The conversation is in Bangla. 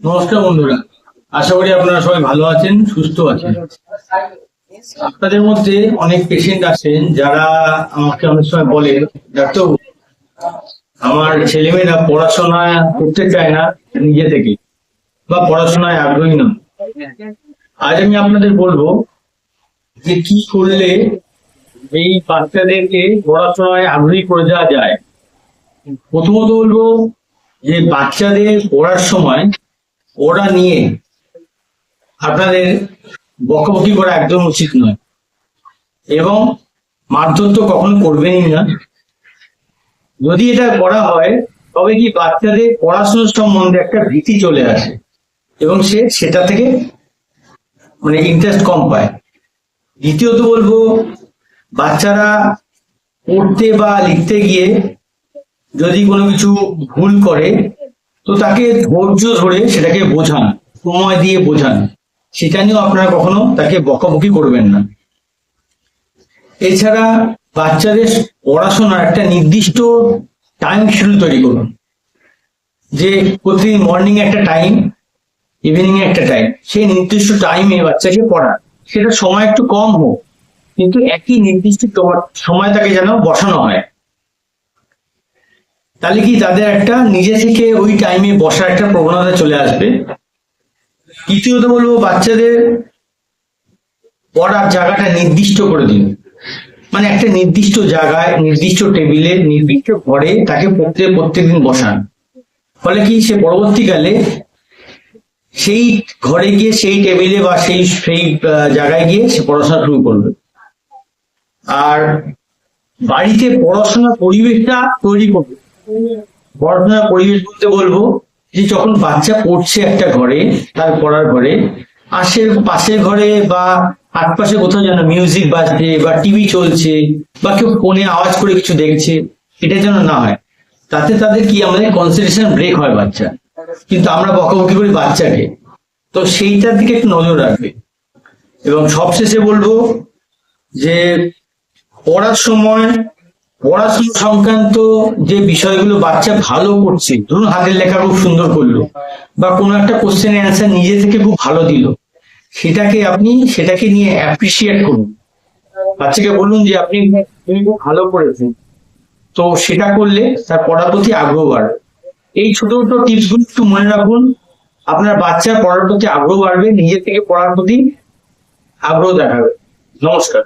নমস্কার বন্ধুরা। আশা করি আপনারা সবাই ভালো আছেন, সুস্থ আছেন। আপনাদের মধ্যে অনেক পেশেন্ট আছেন যারা আমাকে অনেক সময় বলে, ডাক্তারবাবু, আমার ছেলেমেয়েরা পড়াশোনা করতে চায় না নিজে থেকে বা পড়াশোনায় আগ্রহী না আজ আমি আপনাদের বলব যে কি করলে এই বাচ্চাদেরকে পড়াশোনায় আগ্রহী করে দেওয়া যায়। প্রথমত বলব যে বাচ্চাদের পড়ার সময় ওরা নিয়ে আপনাদের বকবকি করা একদম উচিত নয়। এবং মারধর তো কখনো করবেনই না। যদি এটা করা হয়, তবে কি বাচ্চাদের পড়াশোনার সম্বন্ধে একটা ভীতি চলে আসে এবং সে সেটা থেকে মানে ইন্টারেস্ট কম পায়। দ্বিতীয়ত বলব, বাচ্চারা পড়তে বা লিখতে গিয়ে যদি কোনো কিছু ভুল করে তো তাকে ধৈর্য ধরে সেটাকে বোঝান, সময় দিয়ে বোঝান। সেটা নিয়েও আপনারা কখনো তাকে বকাবকি করবেন না। এছাড়া বাচ্চাদের পড়াশোনার একটা নির্দিষ্ট টাইম শিডিউল তৈরি করুন। যে প্রতিদিন মর্নিং একটা টাইম ইভিনিং একটা টাইম সেই নির্দিষ্ট টাইমে বাচ্চাকে পড়ান। সেটা সময় একটু কম হোক, কিন্তু একই নির্দিষ্ট সময় তাকে যেন বসানো হয়। তাহলে কি তাদের একটা নিজে থেকে ওই টাইমে বসার একটা প্রবণতা চলে আসবে? তৃতীয়ত বলব, বাচ্চাদের পড়ার জায়গাটা নির্দিষ্ট করে দিন। মানে একটা নির্দিষ্ট জায়গায়, নির্দিষ্ট টেবিলে নির্দিষ্ট ঘরে তাকে পড়তে, প্রত্যেকদিন বসান। ফলে কি, সে পরবর্তীকালে সেই ঘরে গিয়ে, সেই টেবিলে বা সেই সেই জায়গায় গিয়ে সে পড়াশোনা শুরু করবে। আর বাড়িতে পড়াশোনার পরিবেশটা তৈরি করবে। পড়াশোনার পরিবেশ বলতে বলব যে যখন বাচ্চা পড়ছে একটা ঘরে, তার পড়ার ঘরে আশের পাশের ঘরে বা আশপাশে কোথাও যেন মিউজিক বাজছে বা টিভি চলছে বা কেউ ফোনে আওয়াজ করে কিছু দেখছে, এটা যেন না হয়, তাতে তাদের কি আমাদের কনসেন্ট্রেশন ব্রেক হয় বাচ্চা কিন্তু আমরা বকাবকি করি বাচ্চাকে। তো সেইটার দিকে একটু নজর রাখবে। এবং সবশেষে বলব যে পড়ার সময় পড়াশোনা সংক্রান্ত যে বিষয়গুলো বাচ্চা ভালো করছে, ধরুন হাতের লেখা খুব সুন্দর করল বা কোনো একটা কোশ্চেনের অ্যান্সার নিজে থেকে খুব ভালো দিল, সেটাকে আপনি, সেটাকে নিয়ে অ্যাপ্রিসিয়েট করুন। বাচ্চাকে বলুন যে আপনি ভালো করেছেন। তো সেটা করলে তার পড়ার প্রতি আগ্রহ বাড়বে। এই ছোট ছোট টিপসগুলো একটু মনে রাখুন। আপনার বাচ্চার পড়ার প্রতি আগ্রহ বাড়বে, নিজে থেকে পড়ার প্রতি আগ্রহ দেখাবে। নমস্কার।